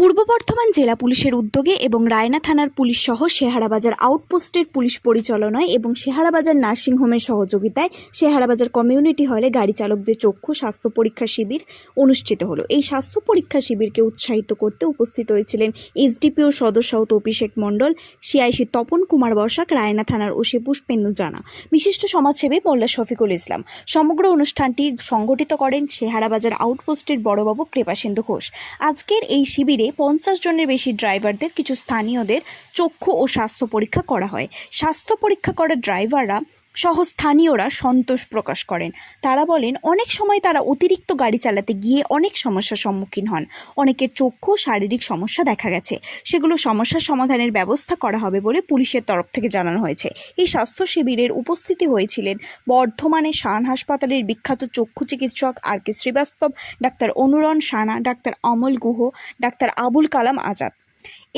পূর্ব বর্ধমান জেলা পুলিশের উদ্যোগে এবং রায়না থানার পুলিশ সহ শেহারাবাজার আউটপোস্টের পুলিশ পরিচালনায় এবং শেহারাবাজার নার্সিংহোমের সহযোগিতায় শেহারাবাজার কমিউনিটি হলে গাড়ি চালকদের চক্ষু স্বাস্থ্য পরীক্ষা শিবির অনুষ্ঠিত হলো। এই স্বাস্থ্য পরীক্ষা শিবিরকে উৎসাহিত করতে উপস্থিত হয়েছিলেন এসডিপিও সদস্য Abhishek Mondal, C I C Tapan Kumar Basak Raina থানার ওসি পুষ্পেন্দু জানা। বিশিষ্ট সমাজসেবী মোল্লা শফিকুল ইসলাম। সমগ্র অনুষ্ঠানটি সংগঠিত করেন শেহারাবাজার আউটপোস্টের বড়বাবু কৃপাসিন্ধু ঘোষ। আজকের এই শিবিরে পঞ্চাশ জনের বেশি ড্রাইভারদের, কিছু স্থানীয়দের চক্ষু ও স্বাস্থ্য পরীক্ষা করা হয়। স্বাস্থ্য পরীক্ষা করা ড্রাইভাররা সহ স্থানীয়রা সন্তোষ প্রকাশ করেন। তারা বলেন, অনেক সময় তারা অতিরিক্ত গাড়ি চালাতে গিয়ে অনেক সমস্যার সম্মুখীন হন। অনেকের চক্ষু শারীরিক সমস্যা দেখা গেছে। সেগুলো সমস্যার সমাধানের ব্যবস্থা করা হবে বলে পুলিশের তরফ থেকে জানানো হয়েছে। এই স্বাস্থ্য শিবিরের উপস্থিতি হয়েছিলেন বর্ধমানে শান হাসপাতালের বিখ্যাত চক্ষু চিকিৎসক R K Srivastava, doctor Anuran Sana, doctor Amal Guha, doctor Abul Kalam Azad.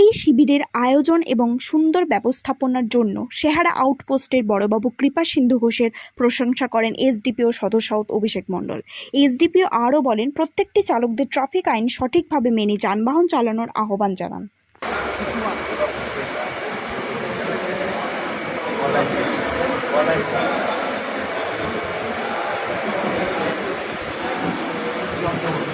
এই শিবিরের আয়োজন এবং সুন্দর ব্যবস্থাপনার জন্য সেহারা আউটপোস্টের বড়বাবু কৃপা সিন্ধু ঘোষের প্রশংসা করেন এসডিপিও সদস্য অভিষেক মণ্ডল। এসডিপিও আরও বলেন, প্রত্যেকটি চালকদের ট্রাফিক আইন সঠিকভাবে মেনে যানবাহন চালানোর আহ্বান জানান। এই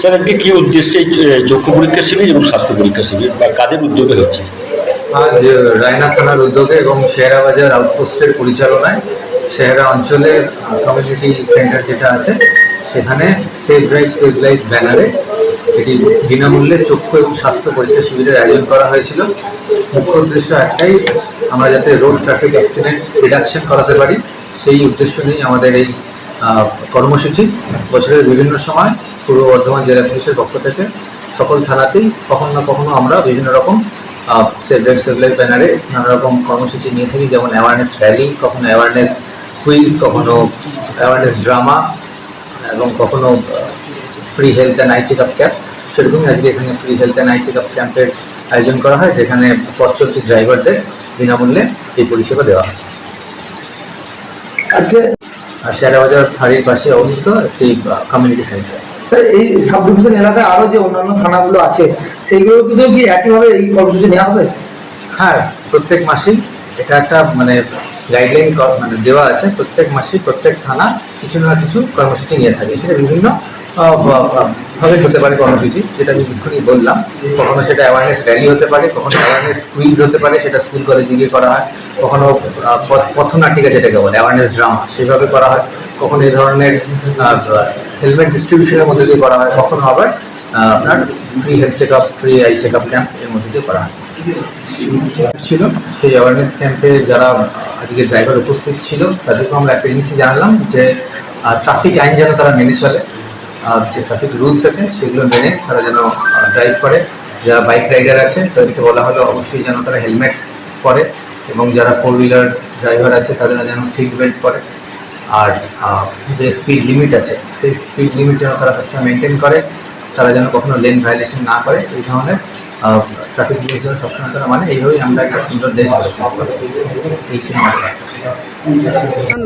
স্যার আজকে কি উদ্দেশ্যে এই চক্ষু পরীক্ষা শিবির এবং স্বাস্থ্য পরীক্ষা শিবির, বা কাদের উদ্যোগে হচ্ছে? আজ রায়না থানার উদ্যোগে এবং শেহরা বাজার আউটপোস্টের পরিচালনায় শেহরা অঞ্চলের কমিউনিটি সেন্টার যেটা আছে, সেখানে সেভ ড্রাইভ সেভ লাইফ ব্যানারে এটি বিনামূল্যে চক্ষু এবং স্বাস্থ্য পরীক্ষা শিবিরের আয়োজন করা হয়েছিল। মুখ্য উদ্দেশ্য একটাই, আমরা যাতে রোড ট্রাফিক অ্যাক্সিডেন্ট রিডাকশন করাতে পারি, সেই উদ্দেশ্য নিয়েই আমাদের এই কর্মসূচি। বছরের বিভিন্ন সময় পূর্ব বর্ধমান জেলা পুলিশের পক্ষ থেকে সকল থানাতেই কখনো না কখনো আমরা বিভিন্ন রকম সেভ লাইফ সেভ লাইফ ব্যানারে নানা রকম কর্মসূচি নিয়ে থাকি যেমন অ্যাওয়ারনেস র্যালি কখনো অ্যাওয়ারনেস কুইজ কখনো অ্যাওয়ারনেস ড্রামা এবং কখনো free health and eye check up camp সেরকমই আজকে এখানে free health and eye check up ক্যাম্পের আয়োজন করা হয় যেখানে পথ চলতি ড্রাইভারদের বিনামূল্যে এই পরিষেবা দেওয়া হয়। আজকে শেয়ারবাজার ফাঁড়ির পাশে অবস্থিত একটি কমিউনিটি সেন্টার স্যার, এই সাব ডিভিশন এলাকায় আরও যে অন্যান্য থানাগুলো আছে সেইগুলো কিন্তু কি একইভাবে এই কর্মসূচি নেওয়া হবে? হ্যাঁ প্রত্যেক মাসেই। এটা একটা মানে গাইডলাইন মানে দেওয়া আছে, প্রত্যেক মাসে প্রত্যেক থানা কিছু না কিছু কর্মসূচি নিয়ে থাকে। সেটা বিভিন্ন ভাবে হতে পারে কর্মসূচি যেটা আমি এক্ষুনি বললাম। কখনো সেটা অ্যাওয়ারনেস র্যালি হতে পারে কখনো অ্যাওয়ারনেস কুইজ হতে পারে সেটা স্কুল কলেজে গিয়ে করা হয়। কখনো পথনাটিকা যেটাকে বলে অ্যাওয়ারনেস ড্রামা সেভাবে করা হয়। কখনো এই ধরনের হেলমেট ডিস্ট্রিবিউশনের মধ্যে দিয়ে করা হয়। কখনো আবার আপনার free health check up free eye check up camp এর মধ্যে দিয়ে করা হয়। ছিল? সেই অ্যাওয়ারনেস ক্যাম্পে যারা আজকে ড্রাইভার উপস্থিত ছিল তাদেরকে আমরা একটা জিনিসই জানালাম যে ট্রাফিক আইন যেন তারা মেনে চলে। আর যে ট্রাফিক রুলস আছে, সেগুলো মেনে তারা যেন ড্রাইভ করে। যারা বাইক রাইডার আছে, তাদেরকে বলা হলো অবশ্যই যেন তারা হেলমেট পরে এবং যারা ফোর হুইলার ড্রাইভার আছে, তাদেরা যেন সিট বেল্ট পরে। আর যে স্পিড লিমিট আছে, সেই স্পিড লিমিট যেন তারা সবসময় মেনটেন করে, তারা যেন কখনো লেন ভায়োলেশন না করে, এই ধরনের ট্রাফিক রুলস যেন সবসময় তারা মানে এইভাবেই আমরা একটা সুন্দর দেশ। এই ছিল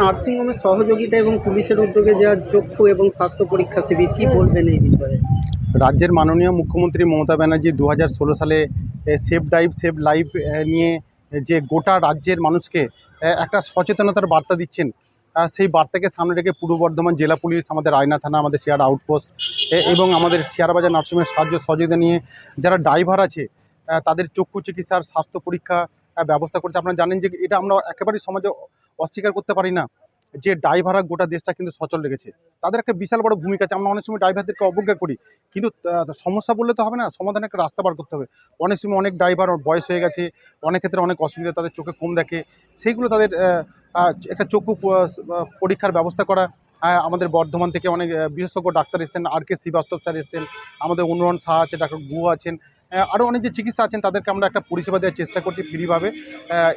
নার্সিংহোমের সহযোগিতা এবং পুলিশের উদ্যোগে যা চক্ষু এবং স্বাস্থ্য পরীক্ষা শিবির কি বলবেন এই বিষয়ে? রাজ্যের মাননীয় মুখ্যমন্ত্রী মমতা ব্যানার্জি দু হাজার ষোলো সালে সেফ ড্রাইভ সেভ লাইফ নিয়ে যে গোটা রাজ্যের মানুষকে একটা সচেতনতার বার্তা দিচ্ছেন। সেই বার্তাকে সামনে রেখে পূর্ব বর্ধমান জেলা পুলিশ, আমাদের আয়না থানা, আমাদের শেয়ার আউটপোস্ট এবং আমাদের শেয়ারবাজার নার্সিংহোমের সাহায্য সহযোগিতা নিয়ে যারা ড্রাইভার আছে তাদের চক্ষু চিকিৎসার স্বাস্থ্য পরীক্ষা ব্যবস্থা করছে। আপনারা জানেন যে এটা আমরা একেবারেই সমাজে অস্বীকার করতে পারি না। যে ড্রাইভাররা গোটা দেশটা কিন্তু সচল রেখেছে। তাদের একটা বিশাল বড় ভূমিকা আছে। আমরা অনেক সময় ড্রাইভারদেরকে অবজ্ঞা করি। কিন্তু সমস্যা বললে তো হবে না, সমাধানের একটা রাস্তা বার করতে হবে। অনেক সময় অনেক ড্রাইভার বয়স হয়ে গেছে, অনেক ক্ষেত্রে অনেক অসুবিধা, তাদের চোখে কম দেখে। সেইগুলো তাদের একটা চক্ষু পরীক্ষার ব্যবস্থা করা। আমাদের বর্ধমান থেকে অনেক বিশেষজ্ঞ ডাক্তার এসেছেন, আর কে শ্রীবাস্তব স্যার এসেছেন, আমাদের অনুরণ শাহ আছে, ডাক্তার গুহ আছেন। আরও অনেক যে চিকিৎসা আছেন, তাদেরকে আমরা একটা পরিষেবা দেওয়ার চেষ্টা করছি ফ্রিভাবে।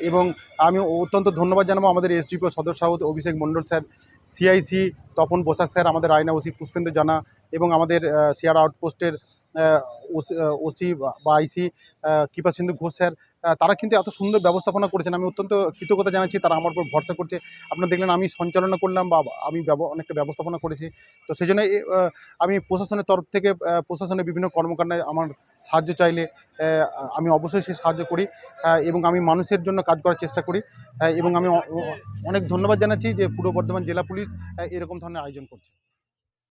এবং আমি অত্যন্ত ধন্যবাদ জানাব আমাদের এসডিপিও সদস্য Abhishek Mondal sir C I C Tapan Basak sir, আমাদের আয়না ওসি পুষ্পেন্দ্র জানা এবং আমাদের সিআর আউটপোস্টের ওসি- বা আইসি কৃপা সিন্ধু ঘোষ স্যার তারা কিন্তু এত সুন্দর ব্যবস্থাপনা করেছেন। আমি অত্যন্ত কৃতজ্ঞতা জানাচ্ছি, তারা আমার উপর ভরসা করছে। আপনারা দেখলেন আমি সঞ্চালনা করলাম বা আমি অনেকটা ব্যবস্থাপনা করেছি। তো সেই জন্য আমি প্রশাসনের তরফ থেকে প্রশাসনের বিভিন্ন কর্মকাণ্ডে আমার সাহায্য চাইলে আমি অবশ্যই সেই সাহায্য করি এবং আমি মানুষের জন্য কাজ করার চেষ্টা করি এবং আমি অনেক ধন্যবাদ জানাচ্ছি যে পূর্ব বর্ধমান জেলা পুলিশ এরকম ধরনের আয়োজন করছে।